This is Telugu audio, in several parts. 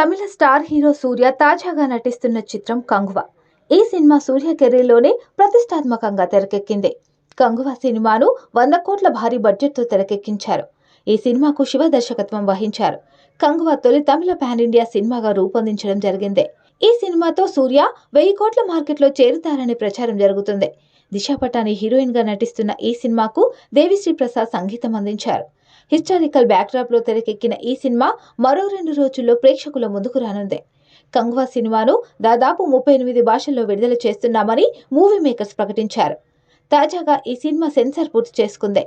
తమిళ స్టార్ హీరో సూర్య తాజాగా నటిస్తున్న చిత్రం కంగువ. ఈ సినిమా సూర్య కెరీర్లోనే ప్రతిష్టాత్మకంగా తెరకెక్కింది. కంగువ సినిమాను వంద కోట్ల భారీ బడ్జెట్తో తెరకెక్కించారు. ఈ సినిమాకు శివ దర్శకత్వం వహించారు. కంగువ తొలి తమిళ పాన్ ఇండియా సినిమాగా రూపొందించడం జరిగింది. ఈ సినిమాతో సూర్య వెయ్యి కోట్ల మార్కెట్లో చేరుతారనే ప్రచారం జరుగుతుంది. దిశా పటాని హీరోయిన్గా నటిస్తున్న ఈ సినిమాకు దేవిశ్రీ ప్రసాద్ సంగీతం అందించారు. హిస్టారికల్ బ్యాక్డ్రాప్లో తెరకెక్కిన ఈ సినిమా మరో రెండు రోజుల్లో ప్రేక్షకుల ముందుకు రానుంది. కంగ్వా సినిమాను దాదాపు ముప్పై ఎనిమిది భాషల్లో విడుదల చేస్తున్నామని మూవీ మేకర్స్ ప్రకటించారు. తాజాగా ఈ సినిమా సెన్సార్ పూర్తి చేసుకుంది.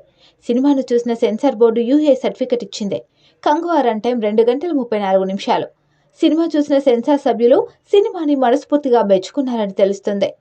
సినిమాను చూసిన సెన్సార్ బోర్డు యూఏ సర్టిఫికెట్ ఇచ్చింది. కంగ్వా రన్ టైం రెండు గంటల ముప్పై నాలుగు నిమిషాలు. సినిమా చూసిన సెన్సార్ సభ్యులు సినిమాని మనస్ఫూర్తిగా మెచ్చుకున్నారని తెలుస్తుంది.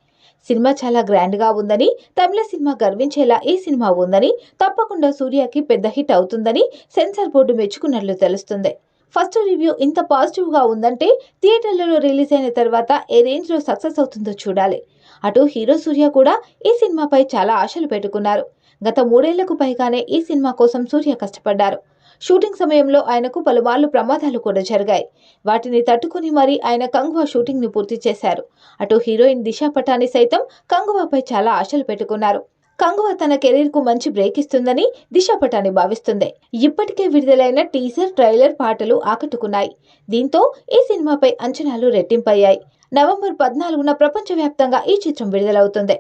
సినిమా చాలా గ్రాండ్గా ఉందని తమిళ సినిమా గర్వించేలా ఈ సినిమా ఉందని తప్పకుండా సూర్యకి పెద్ద హిట్ అవుతుందని సెన్సార్ బోర్డు మెచ్చుకున్నట్లు తెలుస్తుంది. ఫస్ట్ రివ్యూ ఇంత పాజిటివ్గా ఉందంటే థియేటర్లలో రిలీజ్ అయిన తర్వాత ఏ రేంజ్లో సక్సెస్ అవుతుందో చూడాలి. అటు హీరో సూర్య కూడా ఈ సినిమాపై చాలా ఆశలు పెట్టుకున్నారు. గత మూడేళ్ళకు పైగానే ఈ సినిమా కోసం సూర్య కష్టపడ్డారు. షూటింగ్ సమయంలో ఆయనకు పలుమార్లు ప్రమాదాలు కూడా జరిగాయి. వాటిని తట్టుకుని మరీ ఆయన కంగువా షూటింగ్ని పూర్తి చేశారు. అటు హీరోయిన్ దిశా పటాని సైతం కంగువాపై చాలా ఆశలు పెట్టుకున్నారు. కంగువ తన కెరీర్కు మంచి బ్రేక్ ఇస్తుందని దిశా పటాని భావిస్తుంది. ఇప్పటికే విడుదలైన టీజర్ ట్రైలర్ పాటలు ఆకట్టుకున్నాయి. దీంతో ఈ సినిమాపై అంచనాలు రెట్టింపయ్యాయి. నవంబర్ పద్నాలుగున ప్రపంచవ్యాప్తంగా ఈ చిత్రం విడుదలవుతుంది.